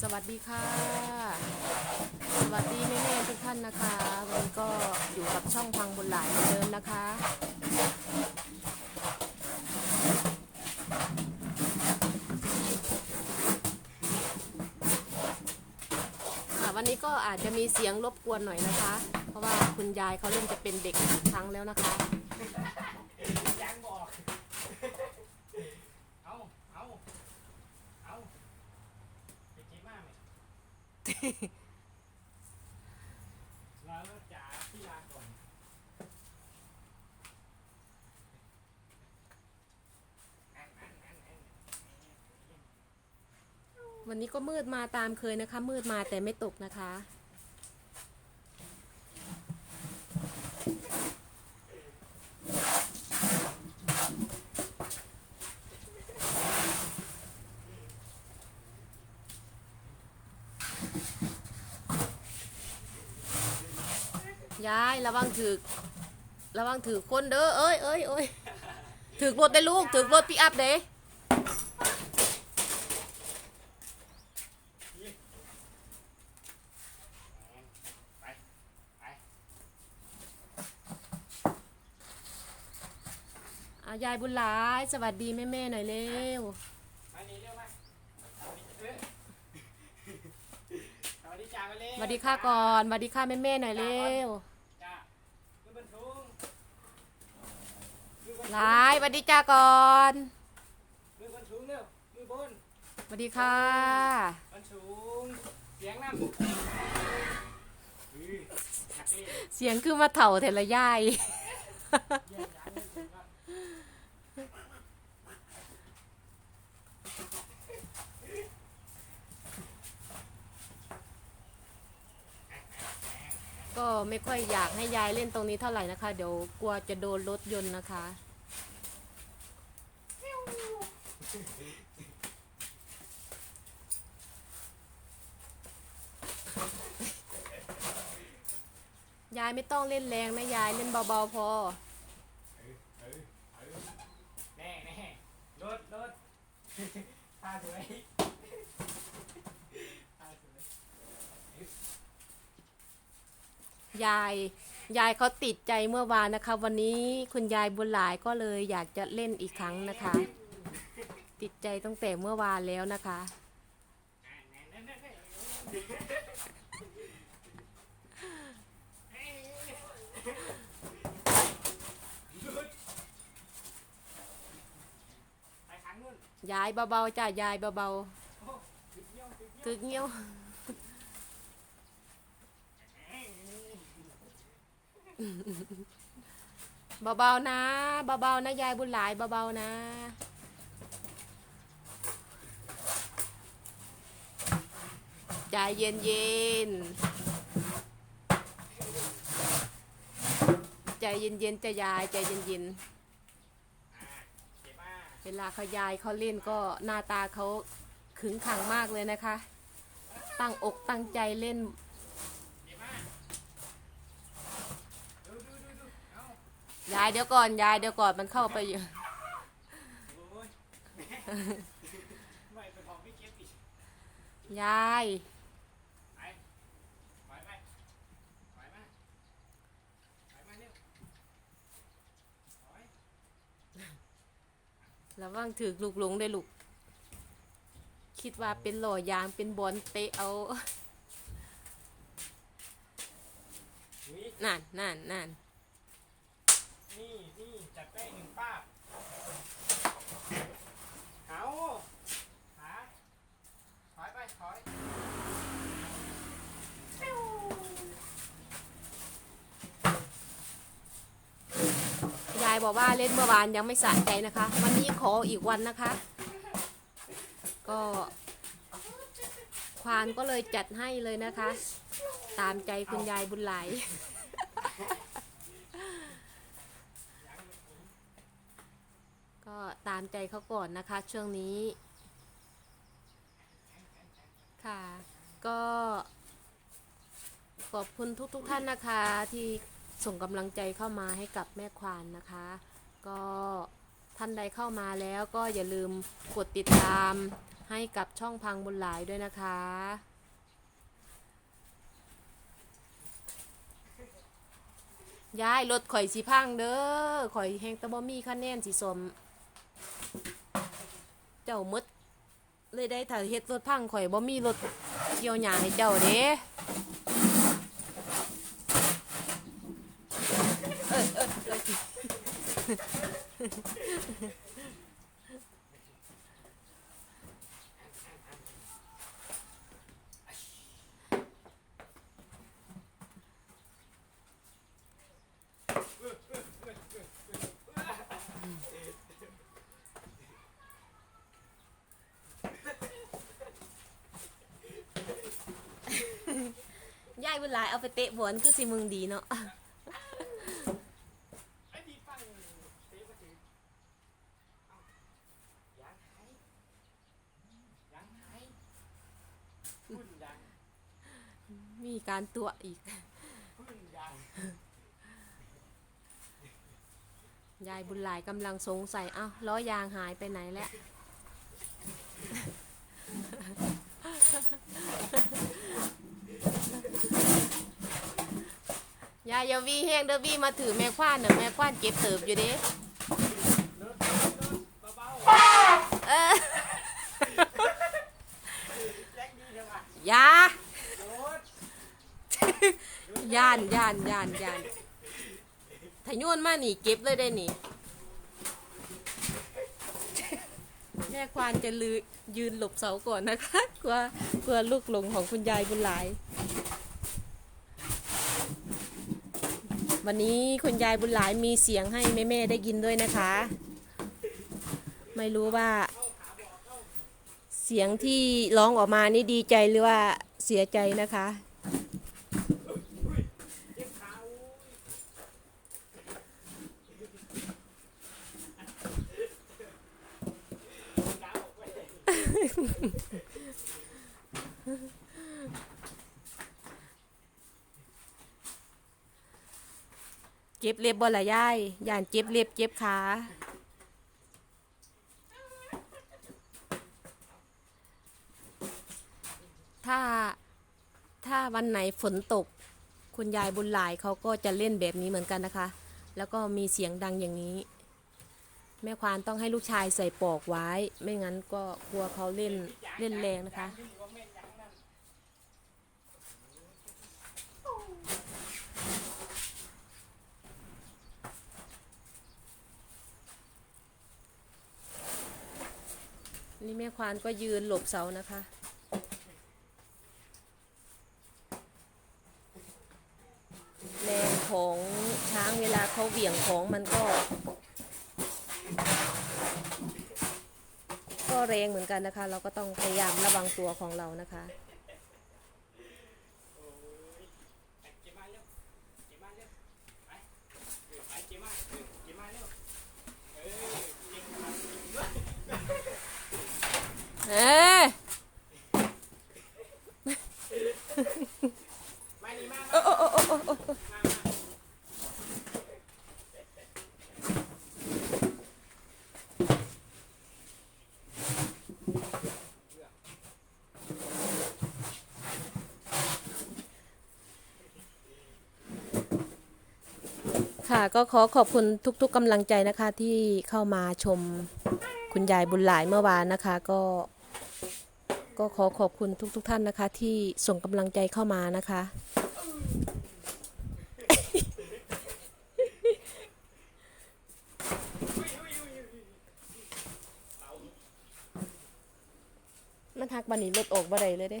สวัสดีค่ะ สวัสดีแม่ๆทุกท่านนะคะวันนี้ก็อยู่กับช่องพังบนหลายเหมือนเดิมนะคะ ค่ะวันนี้ก็อาจจะมีเสียงรบกวนหน่อยนะคะ เพราะว่าคุณยายเขาเริ่มจะเป็นเด็กอีกครั้งแล้วนะคะ ยังบอก เอาเอาเอาไปกินมากไหม แล้วจ๋าพี่ลาก่อนวันนี้ก็มืดมาตามเคยนะคะ มืดมาแต่ไม่ตกนะคะ ยายระวังถือระวังถือคนเด้อเอ้ยเอ้ยเอ้ยถือรถได้ลูกถือรถปิกอัพเด้ไปไปอายายบุญหลาย สวัสดีแม่แม่ๆหน่อยเร็วมานี่เร็วมาเอ้ยสวัสดีจ่ามาเลยสวัสดีค่ะก่อนสวัสดีค่ะแม่แม่ๆหน่อยเร็ว จ้ามือบนสูงมือบน หลายสวัสดีจ้าก่อนมือบนสูงเร็วมือบนสวัสดีค่ะบนสูงเสียงน้ำอื้อหักเลยเสียงคือมาเถ่าเทละยายเยี่ยมยังเลยสุดยอดก็ไม่ค่อยอยากให้ยายเล่นตรงนี้เท่าไหร่นะคะ เดี๋ยวกลัวจะโดนรถยนต์นะคะ ยายไม่ต้องเล่นแรงนะยายเล่นเบาๆพอ แน่แน่รถรถท่าสวยท่าสวยยาย ยายเขาติดใจเมื่อวานนะคะ วันนี้คุณยายบุญหลายก็เลยอยากจะเล่นอีกครั้งนะคะ ติดใจตั้งแต่เมื่อวานแล้วนะคะ ยายเบาๆจ้ะยายเบาโอ้ติดเยี่ยวติดเยี่ยวๆถึกเงี้ยวเบาๆนะ เบาๆนะ ยายบุญหลายเบาๆนะ ใจเย็นๆใจเย็นๆจะยายใจเย็นๆอ่าเจ็บมากเวลาเขายายเขาเล่นก็หน้าตาเขาขึงขังมากเลยนะคะ ตั้งอกตั้งใจเล่นเจ็บมากดูดูดูดูเอายายเดี๋ยวก่อนยายเดี๋ยวก่อนมันเข้าไปอยู่โอ้ยไม่เป็นของพี่เก็บอีกยาย ไปไปไปไปมาไปมาเร็วถอย ระวังถือลูกหลงได้ลูก คิดว่าเป็นหล่อยางเป็นบอลเตะเอานั่นนั่นนั่นนี่นี่จัดไปหนึ่งป้าหาถอยไปถอย ยายบอกว่าเล่นเมื่อวานยังไม่สะใจนะคะ วันนี้ขออีกวันนะคะ ก็ควานก็เลยจัดให้เลยนะคะ ตามใจคุณยายบุญหลายก็ตามใจเขาก่อนนะคะ ช่วงนี้ ค่ะ ก็ขอบคุณทุกๆทท่านนะคะที่ ส่งกำลังใจเข้ามาให้กับแม่ควานนะคะ ก็ท่านใดเข้ามาแล้วก็อย่าลืมกดติดตามให้กับช่องพังบุญหลายด้วยนะคะยายรถข่อยสีพังเด้อข่อยแหงตะบ่มีคะแนนสีสม เจ้ามดเลยได้ถ้าเฮ็ดรถพังข่อยบ่มีรถเกี่ยวหญ้าให้เจ้าเด้เอ้ยเอ้ยเอ้ ยายบุญหลายเอาไปเตะบอลคือสิมึงดีเนาะ ไอ้ที่ฟังเตะมาถึงเอ้ายังไงยังไงพุ่นยัง มี การตัวอีก ยายบุญหลายกำลังสงสัย เอ้าล้อยางหายไปไหนแล้ว ยายอย่าวีแห้งเด้อวีมาถือแม่ควานน่ะแม่ควานเก็บเติบอยู่เด้เออ ยา ย่านย่านย่านย่านถ้าโยนมานี่เก็บเลยได้นี่แม่ควานจะลือยืนหลบเสาก่อนนะคะกลัวกลัวลูกหลงของคุณยายบุญหลาย วันนี้คุณยายบุญหลายมีเสียงให้แม่ๆได้ยินด้วยนะคะ ไม่รู้ว่า เสียงที่ร้องออกมานี่ดีใจหรือว่าเสียใจนะคะ เจ็บขาอุ้ยดาวออกไป เจ็บเล็บบ่ละยายย่านเจ็บเล็บเจ็บขาถ้าถ้าวันไหนฝนตก คุณยายบุญหลายเขาก็จะเล่นแบบนี้เหมือนกันนะคะ แล้วก็มีเสียงดังอย่างนี้ แม่ควานต้องให้ลูกชายใส่ปลอกไว้ ไม่งั้นก็กลัวเขาเล่นเล่นแรงนะคะนี่แม่ควานก็ยืนหลบเสานะคะ แรงของช้างเวลาเขาเหวี่ยงของมันก็ ก็แรงเหมือนกันนะคะ เราก็ต้องพยายามระวังตัวของเรานะคะ เอ้อไปเก็บมาเออเก็บมาเร็วเออเก็บมา เอ้ย มานี่มา โอ้โอ้โอ้โอ้โอ้โอ้ มามา ค่ะก็ขอขอบคุณทุกๆกำลังใจนะคะที่เข้ามาชมคุณยายบุญหลายเมื่อวานนะคะ ก็ ก็ขอขอบคุณทุกๆท่านนะคะ ที่ส่งกำลังใจเข้ามานะคะ มันทักบันนี้รถออกบ่ได้เลยเด้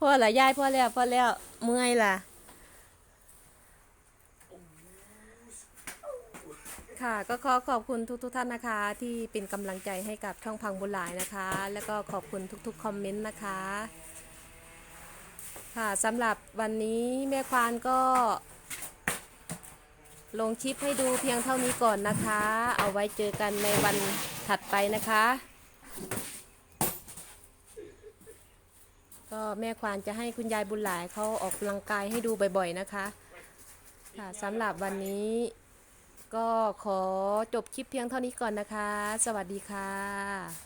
พ่อ ละยายพ่อแล้วพ่อแล้วเมื่อยล่ะ ค่ะก็ขอขอบคุณทุกๆทท่านนะคะ ที่เป็นกำลังใจให้กับช่องพังบุญหลายนะคะ แล้วก็ขอบคุณทุกๆคอมเมนต์นะคะ ค่ะสำหรับวันนี้แม่ควานก็ลงคลิปให้ดูเพียงเท่านี้ก่อนนะคะ เอาไว้เจอกันในวันถัดไปนะคะ ก็แม่ควานจะให้คุณยายบุญหลายเขาออกกำลังกายให้ดูบ่อยๆนะคะ ค่ะสำหรับวันนี้ ก็ขอจบคลิปเพียงเท่านี้ก่อนนะคะ สวัสดีค่ะ